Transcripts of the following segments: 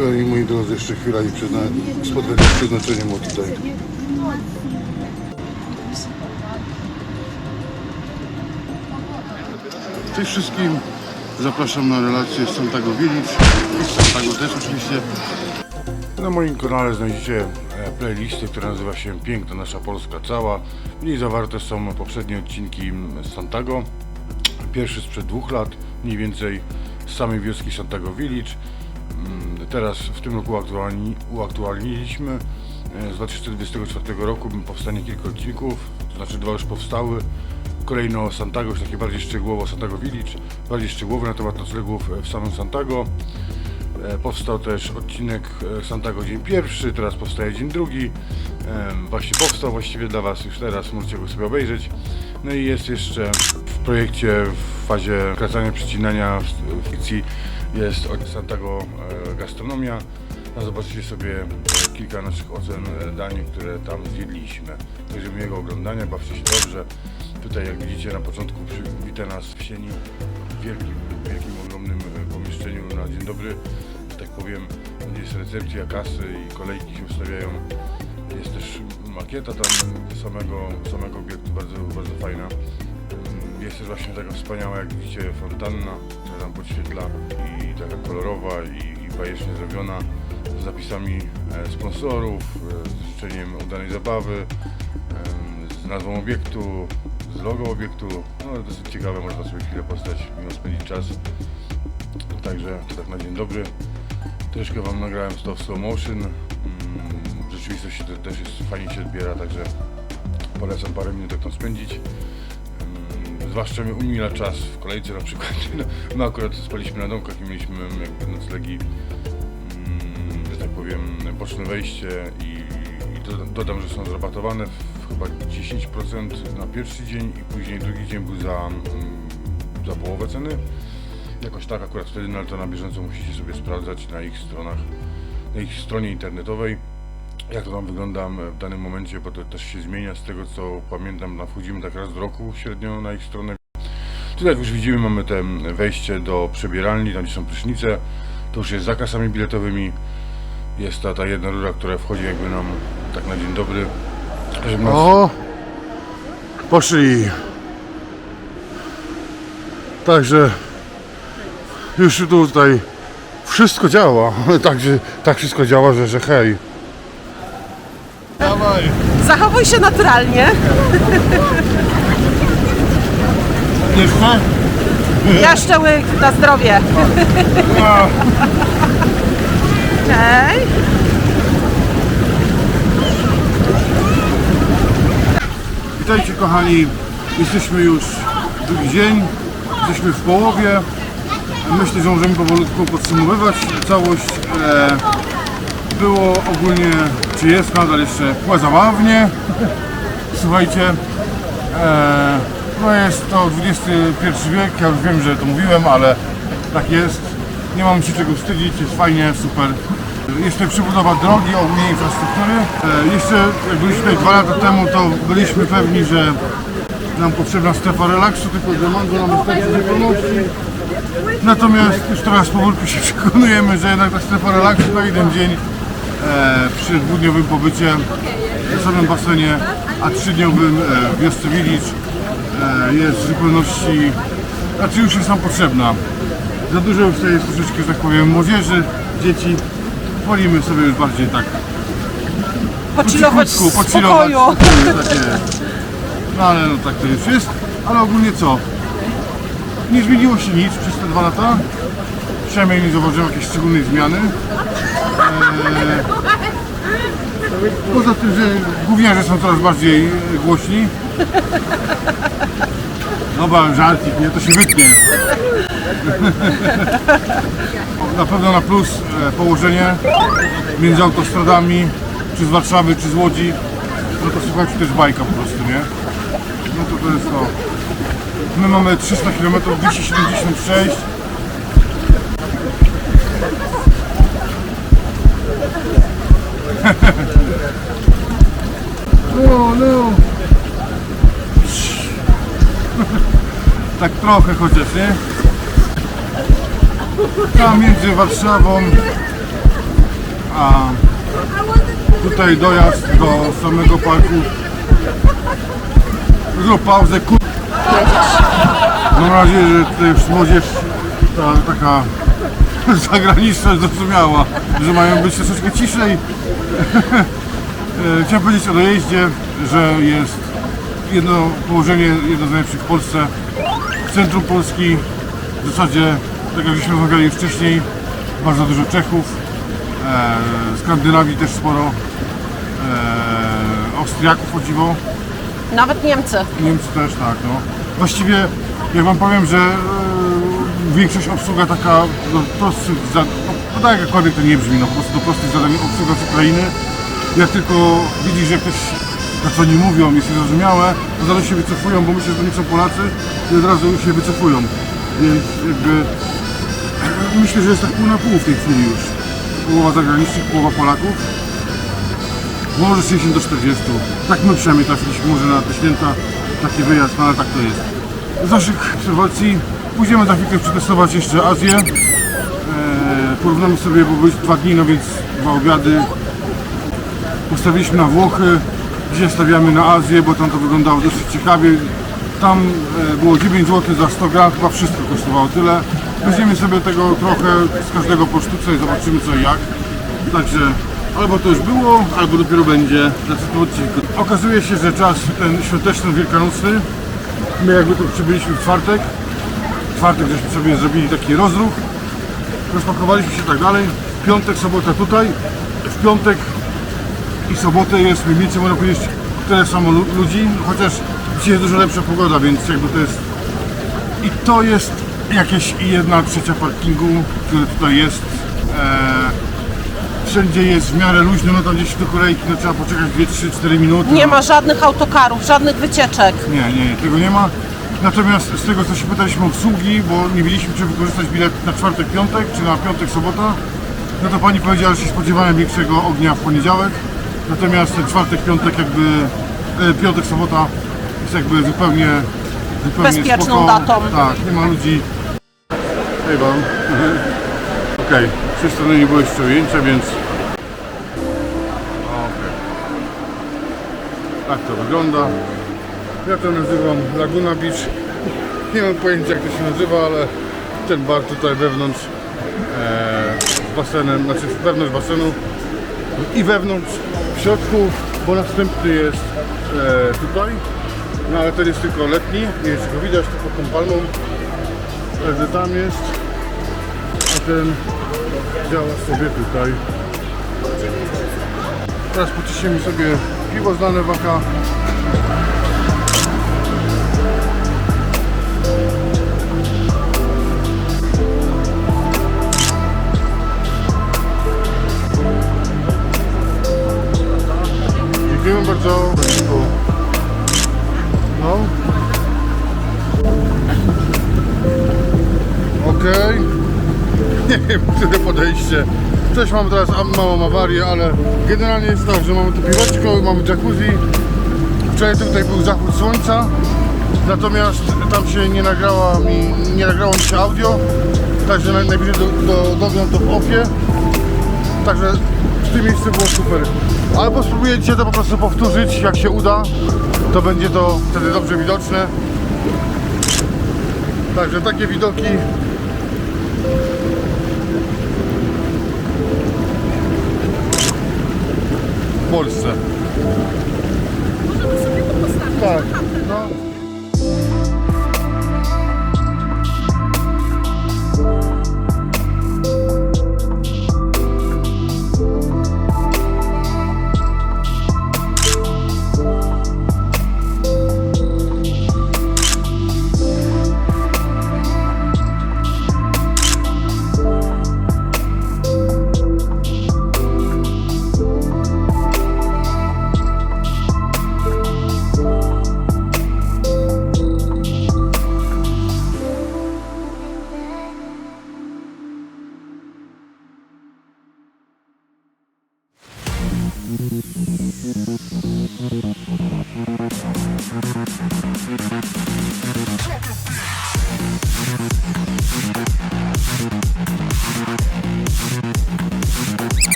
Kochani moi drodzy, jeszcze chwila i przed na- spotkanie z przeznaczeniem o tutaj. Cześć wszystkim. Zapraszam na relację z Santago Village i z Santago też oczywiście. Na moim kanale znajdziecie e, playlisty, która nazywa się Piękna Nasza Polska Cała. W niej zawarte są poprzednie odcinki z Santago. Pierwszy sprzed dwóch lat, mniej więcej z samej wioski Santago Village. Teraz w tym roku uaktualni, uaktualniliśmy. E, Z 2024 roku powstanie kilka odcinków, to znaczy dwa już powstały. Kolejno Santago, już takie bardziej szczegółowo Santago Village, bardziej szczegółowy na temat noclegów w samym Santago. E, Powstał też odcinek e, Santago dzień pierwszy, teraz powstaje dzień drugi. Właśnie powstał właściwie dla Was już teraz, możecie go sobie obejrzeć. No i jest jeszcze w projekcie w fazie kracania, w fikcji jest od Santago e, Gastronomia. No sobie e, kilka naszych ocen e, dań, które tam zjedliśmy. Także miłego oglądania, bawcie się dobrze. Tutaj jak widzicie na początku przywita nas w sieni w wielkim, wielkim, ogromnym pomieszczeniu na dzień dobry. Tak powiem, jest recepcja, kasy i kolejki się ustawiają. Jest też makieta tam samego, samego obiektu, bardzo, bardzo fajna. Jest właśnie taka wspaniała, jak widzicie, fontanna, która nam podświetla i taka kolorowa i, i bajecznie zrobiona z zapisami e, sponsorów, e, z życzeniem udanej zabawy, em, z nazwą obiektu, z logo obiektu. No dosyć ciekawe, można sobie chwilę postać, miło spędzić czas. Także to tak na dzień dobry. Troszkę Wam nagrałem to w slow motion. Mm, W rzeczywistości to też jest fajnie się odbiera, także polecam parę minut jak tam spędzić. Mm, Zwłaszcza mi umila czas w kolejce na przykład. No, akurat spaliśmy na domkach i mieliśmy jakby noclegi, mm, że tak powiem, boczne wejście i, i do, dodam, że są zrabatowane w chyba 10% na pierwszy dzień i później drugi dzień był za, mm, za połowę ceny. Jakoś tak akurat wtedy, no ale to na bieżąco musicie sobie sprawdzać na ich stronach, na ich stronie internetowej, jak to tam wygląda w danym momencie, bo to też się zmienia z tego co pamiętam, no, wchodzimy tak raz do roku średnio na ich stronę. Tutaj jak już widzimy mamy te wejście do przebieralni, tam gdzie są prysznice, to już jest za kasami biletowymi, jest ta, ta jedna rura, która wchodzi jakby nam tak na dzień dobry. Żeby nas- O! Poszli. Także już tutaj wszystko działa. Także tak wszystko działa, że, że hej. Zachowuj się naturalnie. Jeszcze? Jeszcze łyk na zdrowie. Hej. Witajcie kochani. Jesteśmy już drugi dzień. Jesteśmy w połowie. Myślę, że możemy powolutku podsumowywać całość. E, było ogólnie, czy jest nadal jeszcze zabawnie. Słuchajcie, e, no jest to XXI wiek, ja już wiem, że to mówiłem, ale tak jest. Nie mam się czego wstydzić, jest fajnie, super. Jeszcze przebudowa drogi, ogólnie infrastruktury. E, jeszcze jak byliśmy tutaj dwa lata temu, to byliśmy pewni, że nam potrzebna strefa relaksu, tylko że mango nam wystarczy zupełności. Natomiast już teraz powolutku się przekonujemy, że jednak ta strefa relaksu to jeden dzień przy dwudniowym pobycie w samym basenie, a trzydniowym e, w wiosce Village e, jest w zupełności, znaczy już jest nam potrzebna. Za dużo już tutaj jest troszeczkę, że tak powiem, młodzieży, dzieci. Wolimy sobie już bardziej tak Pocilować w spokoju. pocilować, takie. No ale no tak to już jest. Ale ogólnie co? Nie zmieniło się nic przez te dwa lata. Przynajmniej nie zauważyłem jakiejś szczególnej zmiany. Eee, poza tym, że gówniarze są coraz bardziej e, głośni. Dobra, żartik, nie? To się wytnie. Na pewno na plus e, położenie między autostradami, czy z Warszawy, czy z Łodzi. No to słuchajcie, to jest bajka po prostu, nie? No to to jest to. My mamy 300 km, 276. No, no. Tak trochę chociaż, nie? Tam między Warszawą a tutaj dojazd do samego parku. Zrób pauzę, kur... Mam nadzieję, że tutaj już młodzież ta taka zagraniczna zrozumiała, że mają być troszeczkę ciszej. E, Chciałem powiedzieć o dojeździe, że jest jedno położenie, jedno z najlepszych w Polsce, w centrum Polski, w zasadzie, tak jak żeśmy rozmawiali wcześniej, bardzo dużo Czechów, e, Skandynawii też sporo, e, Austriaków o dziwo, Nawet Niemcy. Niemcy też tak, no. Właściwie, jak wam powiem, że e, większość obsługa taka do prostych zadań, no, tak jakkolwiek to nie brzmi, no po prostu do prostych zadań obsługa z Ukrainy, jak tylko widzisz, że ktoś to co oni mówią jest niezrozumiałe, to zaraz się wycofują, bo myślę, że to nie są Polacy i od razu się wycofują. Więc jakby myślę, że jest tak pół na pół w tej chwili już. Połowa zagranicznych, połowa Polaków. Może 60 do 40. Tak my przynajmniej trafiliśmy może na te święta, taki wyjazd, no ale tak to jest. Z obserwacji pójdziemy za chwilkę przetestować jeszcze Azję. Porównamy sobie, bo byliśmy dwa dni, no więc dwa obiady. Postawiliśmy na Włochy, dzisiaj stawiamy na Azję, bo tam to wyglądało dosyć ciekawie. Tam e, było 9 zł za 100 gram, chyba wszystko kosztowało tyle. Weźmiemy sobie tego trochę z każdego po sztuce i zobaczymy co i jak. Także albo to już było, albo dopiero będzie odcinku. Okazuje się, że czas ten świąteczny, wielkanocny, my jakby tu przybyliśmy w czwartek, w czwartek żeśmy sobie zrobili taki rozruch, rozpakowaliśmy się tak dalej, w piątek, sobota tutaj, w piątek i sobotę jest mniej więcej można powiedzieć tyle samo lu- ludzi, chociaż dzisiaj jest dużo lepsza pogoda, więc jakby to jest i to jest jakieś jedna trzecia parkingu, który tutaj jest. Eee, wszędzie jest w miarę luźno, no tam gdzieś do kolejki no, trzeba poczekać 2, 3, 4 minuty. Nie no. ma żadnych autokarów, żadnych wycieczek. Nie, nie, tego nie ma. Natomiast z tego co się pytaliśmy obsługi, bo nie wiedzieliśmy czy wykorzystać bilet na czwartek, piątek, czy na piątek, sobota, no to pani powiedziała, że się spodziewałem większego ognia w poniedziałek. Natomiast ten czwartek, piątek jakby, e, piątek, sobota jest jakby zupełnie, zupełnie Bezpieczną spoko. datą. Tak, nie ma ludzi. Hej wam. Okej, z tej strony nie było jeszcze ujęcia, więc... Okej. Tak to wygląda. Ja to nazywam Laguna Beach. Nie mam pojęcia jak to się nazywa, ale ten bar tutaj wewnątrz e, z basenem, znaczy wewnątrz basenu i wewnątrz w środku, bo następny jest e, tutaj. No ale ten jest tylko letni, nie jest go widać, tylko tą palmą. Także tam jest, a ten działa sobie tutaj. Teraz pociśniemy sobie piwo znane waka. Dziękujemy bardzo. No. Okej. Nie wiem, które podejście. Coś mamy teraz małą awarię, ale generalnie jest tak, że mamy tu piweczko, mamy jacuzzi. Wczoraj tutaj był zachód słońca, natomiast tam się nie nagrała mi, nie nagrało mi się audio, także naj- najwyżej do, do, dowiem to w opie. Także w tym miejscu było super. Albo spróbuję dzisiaj to po prostu powtórzyć, jak się uda, to będzie to wtedy dobrze widoczne. Także takie widoki. W Polsce. Tak, no.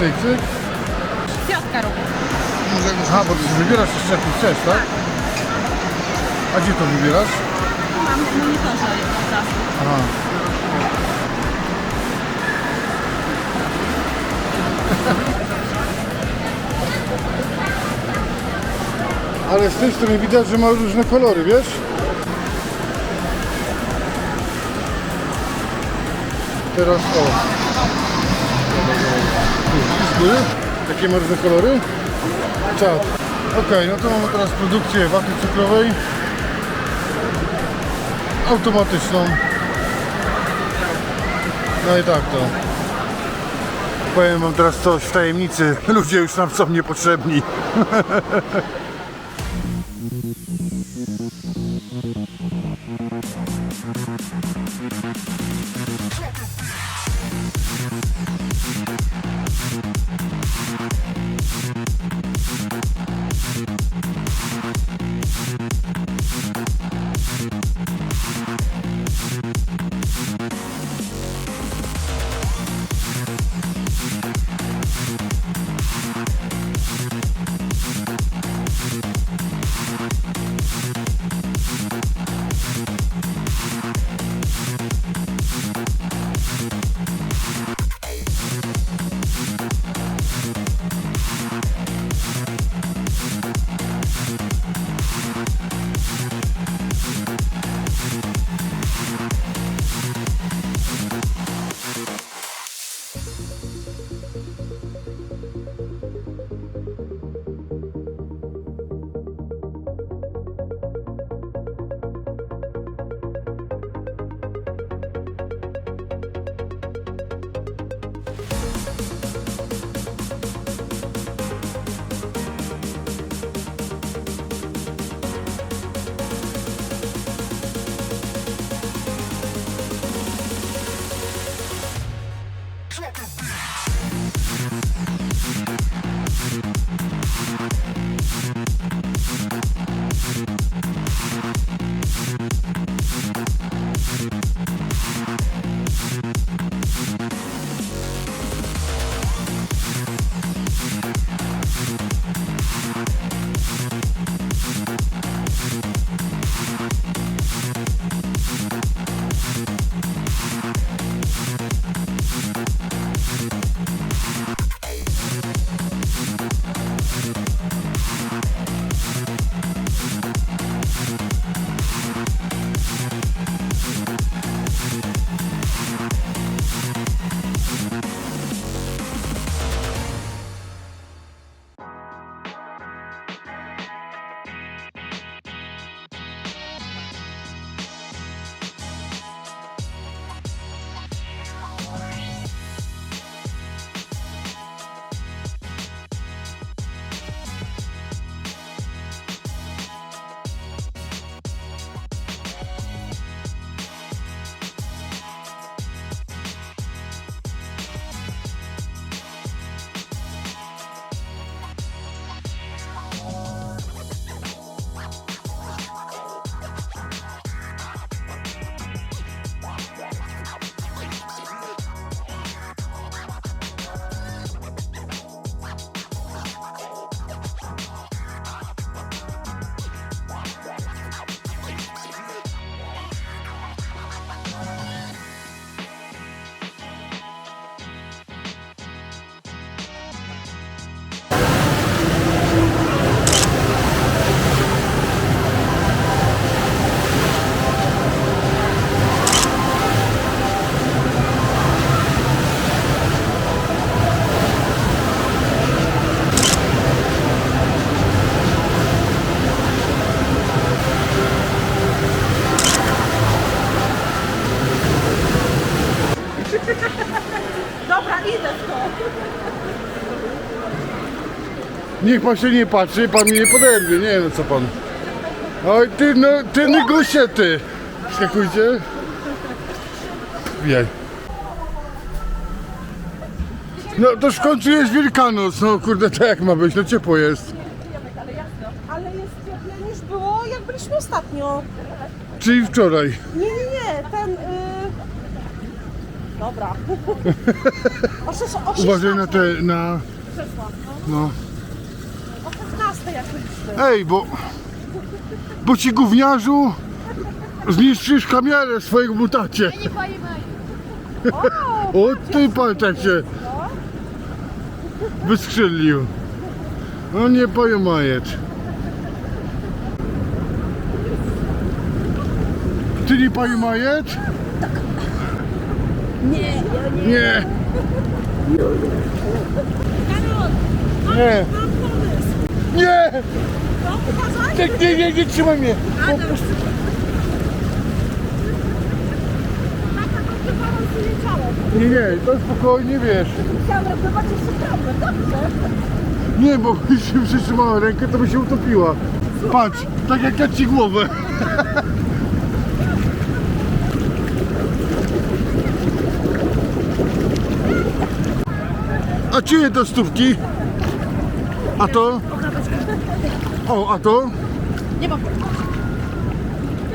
Cyk, cyk. Kwiatka robię. Aha, bo ty wybierasz jeszcze jaki chcesz, tak? A gdzie to wybierasz? Mam w monitorze razu. Aha. Ale z tej strony widać, że ma różne kolory, wiesz? Teraz o. Ma różne kolory? Czad. Okej, no to mamy teraz produkcję waty cukrowej. Automatyczną. No i tak to. Powiem wam teraz coś w tajemnicy. Ludzie już nam są niepotrzebni. Niech pan się nie patrzy, pan mnie nie poderwie, nie no co pan. Oj ty no, ty nygusie ty. Skakujcie. Wbijaj. No to w końcu jest Wielkanoc, no kurde to jak ma być, no ciepło jest. Ale jasno. Ale jest cieplej niż było, jak byliśmy ostatnio. Czyli wczoraj. Nie, nie, nie. Ten... Y... Dobra. O, szes- o 16. Uważaj na te, na... Krzesła, no. no. O 16 jak byliśmy. Ej, bo... Bo ci gówniarzu zniszczysz kamerę swojego mutacie. O, O ty patacie. Wyskrzylił. No nie powiem majet. Ty nie powiem majet? nie, ja nie. Nie. Nie. Nie. No, uważaj. Nie, nie, nie, nie trzymaj mnie. A, balansuje. Nie, nie, to spokojnie wiesz. Ratować jeszcze prawdę, dobrze. Nie, bo jeśli przytrzymała rękę, to by się utopiła. Patrz, tak jak ja ci głowę. A czyje to stówki? A to? O, a to? Nie ma.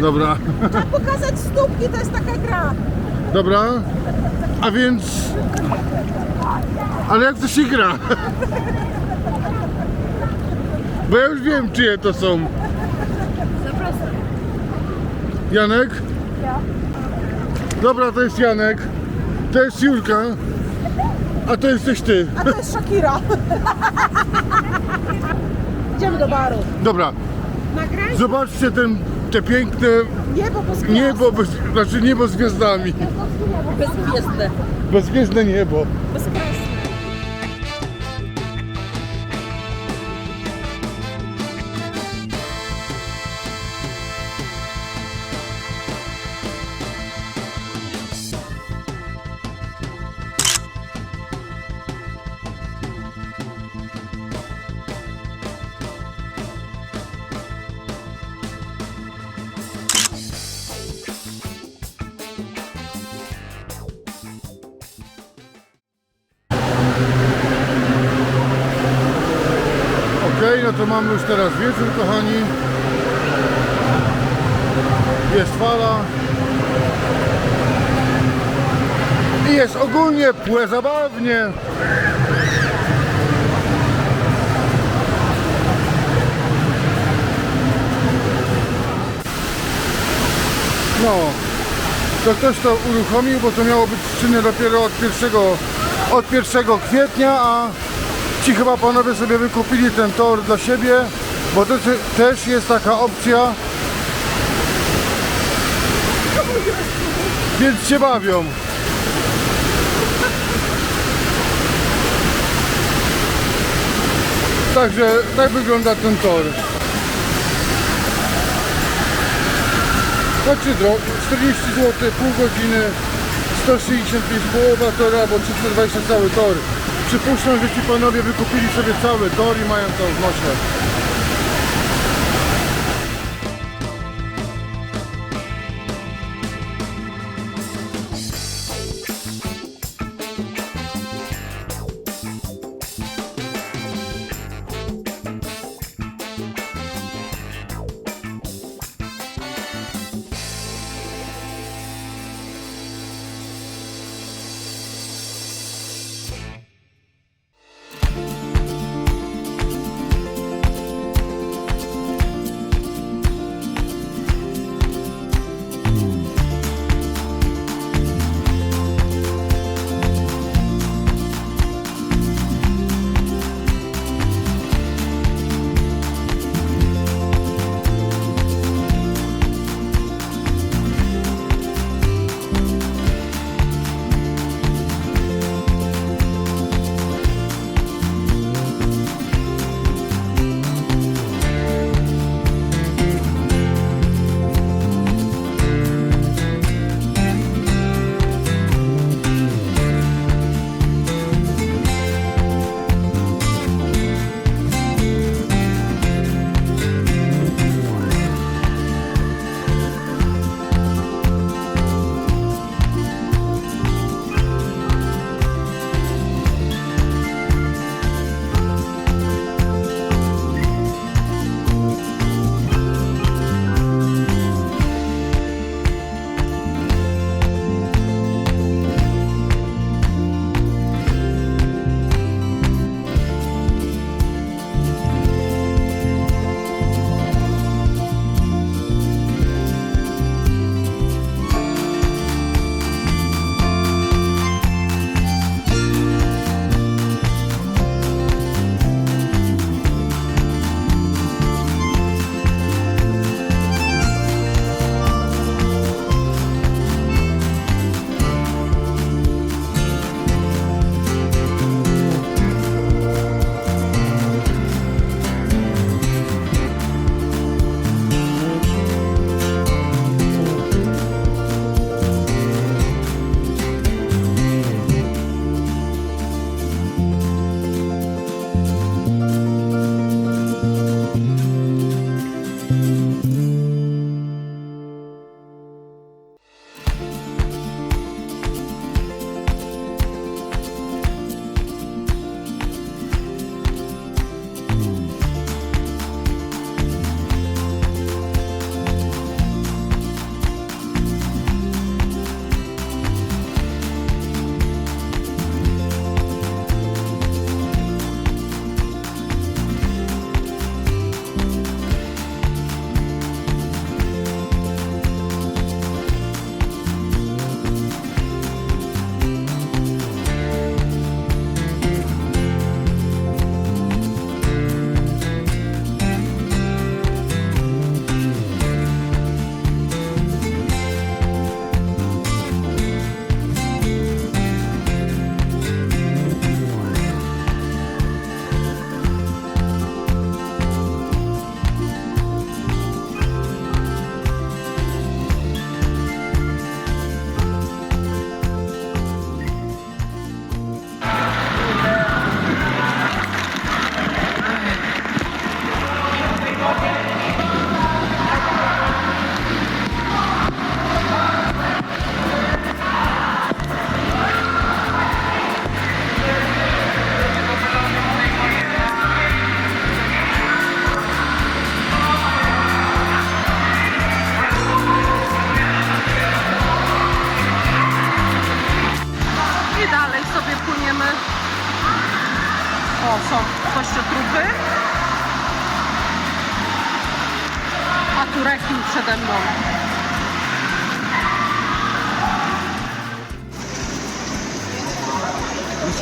Dobra, Trzeba pokazać stópki, to jest taka gra. dobra. A więc... Ale jak to się gra? Bo ja już wiem, czyje to są. Zapraszam. Janek? Ja. Dobra, to jest Janek. To jest Julka. A to jesteś ty. A to jest Shakira. Idziemy do baru. Dobra, Nagraj zobaczcie ten, te piękne niebo gwiazd. niebo, bez, znaczy niebo z gwiazdami. Bezgwiezdne. Bezgwiezdne niebo. Bezkresne. Jest fala. I jest ogólnie płe zabawnie. No, to ktoś to uruchomił, bo to miało być czynne dopiero od 1, od 1 kwietnia, a ci chyba panowie sobie wykupili ten tor dla siebie, bo to te- też jest taka opcja. Więc się bawią. Także tak wygląda ten tor. Znaczy dro- 40 zł, pół godziny, 165 połowa tora, albo 320 cały tor. Przypuszczam, że ci panowie wykupili sobie cały tor i mają to w nosie.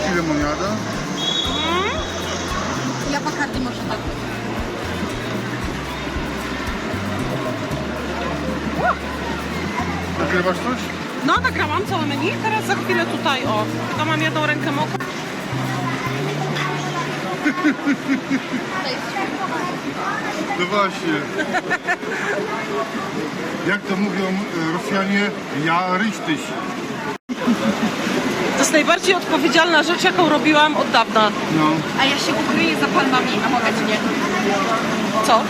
Whisky lemoniada. Ja Bacardi może tak. Nagrywasz coś? No, nagrałam całe menu. Teraz za chwilę tutaj, o. Tylko mam jedną rękę mokrą. No właśnie. Jak to mówią e, Rosjanie, ja ryśtyś. To jest najbardziej odpowiedzialna rzecz, jaką robiłam od dawna. No. A ja się ukryję za palmami, a mogę czy nie? Co?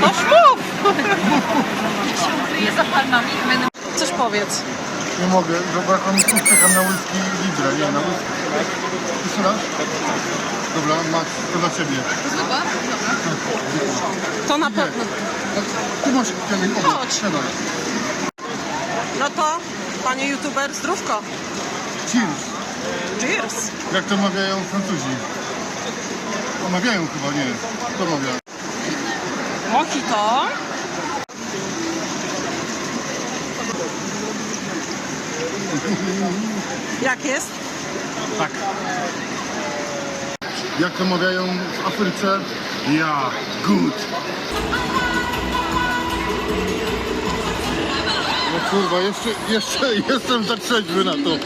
No mów! Ja się ukryję za palmami i będę... Coś powiedz. Nie mogę, zabrakło mi pustek na whisky Libra, nie na whisky. Jeszcze raz? Dobra, Max, to dla Ciebie. To na pewno. Ty masz kielich, obok, Chodź. siadaj. No to, panie youtuber, zdrówko. Cheers. Cheers. Jak to mawiają Francuzi? Omawiają chyba, nie. Kto mawia? Mojito. Jak jest? Tak. Jak to mawiają w Afryce? Ja, good. Kurwa, jeszcze, jeszcze jestem za trzeźwy na to.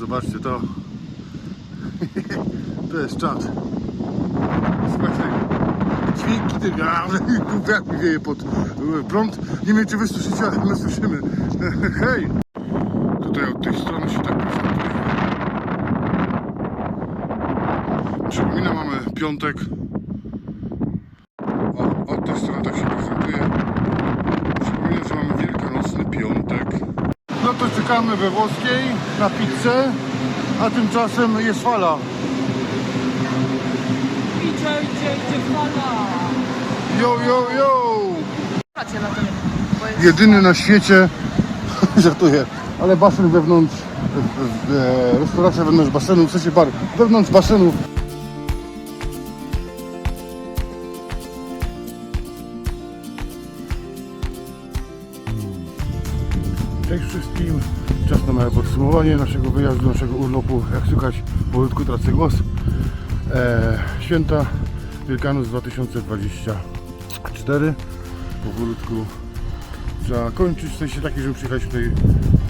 Zobaczcie to. To jest czat. Słuchajcie, dźwięki tego, jak mi wieje pod e, prąd. Nie wiem, czy wy słyszycie, ale my słyszymy. Hej! Tutaj od tej strony się tak prezentuje. Przypominam, mamy piątek. O, od tej strony tak się prezentuje. Przypominam, że mamy wielkanocny piątek. No to czekamy we Włoskiej na pizzę, a tymczasem jest fala. Idzie, idzie, idzie fala. Yo, yo, yo! Jedyny na świecie, żartuję, ale basen wewnątrz, e, restauracja wewnątrz basenu, w sensie bar, wewnątrz basenu. Tracę głos. E, święta Wielkanoc 2024, powolutku trzeba kończyć, w sensie taki, że przyjechaliśmy tutaj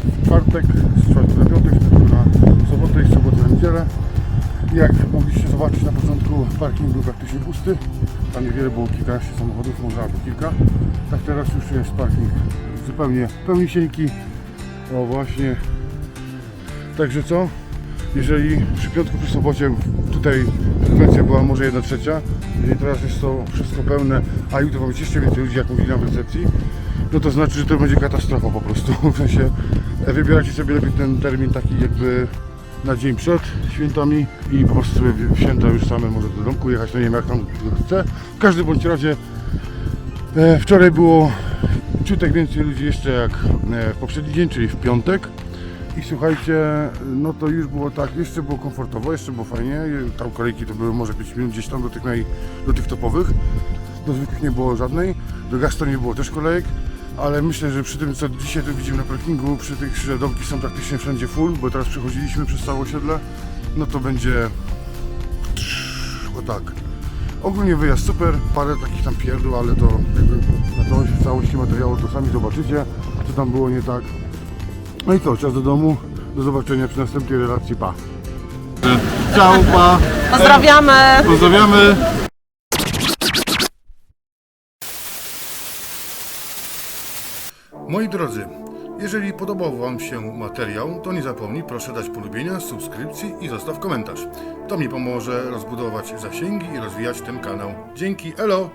w czwartek, z czwartku na piątek, z na sobotę i z soboty na niedzielę. Jak mogliście zobaczyć na początku, parking był praktycznie pusty, tam niewiele było kilkanaście samochodów, może albo kilka. Tak teraz już jest parking zupełnie pełnisieńki. O właśnie. Także co? Jeżeli przy piątku, przy sobocie tutaj frekwencja była może 1 trzecia, jeżeli teraz jest to wszystko pełne, a jutro być jeszcze więcej ludzi, jak mówili nam w recepcji, no to znaczy, że to będzie katastrofa po prostu. W sensie e, wybieracie sobie lepiej ten termin taki jakby na dzień przed świętami i po prostu sobie w święta już same może do domku jechać, no nie wiem jak tam chce. W każdym bądź razie e, wczoraj było ciutek więcej ludzi jeszcze jak e, w poprzedni dzień, czyli w piątek. I słuchajcie, no to już było tak, jeszcze było komfortowo, jeszcze było fajnie. Tam kolejki to były może 5 minut gdzieś tam do tych, naj, do tych topowych. Do zwykłych nie było żadnej. Do Gasto nie było też kolejek. Ale myślę, że przy tym co dzisiaj tu widzimy na parkingu, przy tych, że domki są praktycznie wszędzie full, bo teraz przechodziliśmy przez całe osiedle, no to będzie o tak. Ogólnie wyjazd super, parę takich tam pierdół, ale to jakby na całości materiału to sami zobaczycie, co tam było nie tak. No i co, czas do domu, do zobaczenia przy następnej relacji, pa. Ciao, pa. Pozdrawiamy. Pozdrawiamy. Moi drodzy, jeżeli podobał Wam się materiał, to nie zapomnij proszę dać polubienia, subskrypcji i zostaw komentarz. To mi pomoże rozbudować zasięgi i rozwijać ten kanał. Dzięki, elo!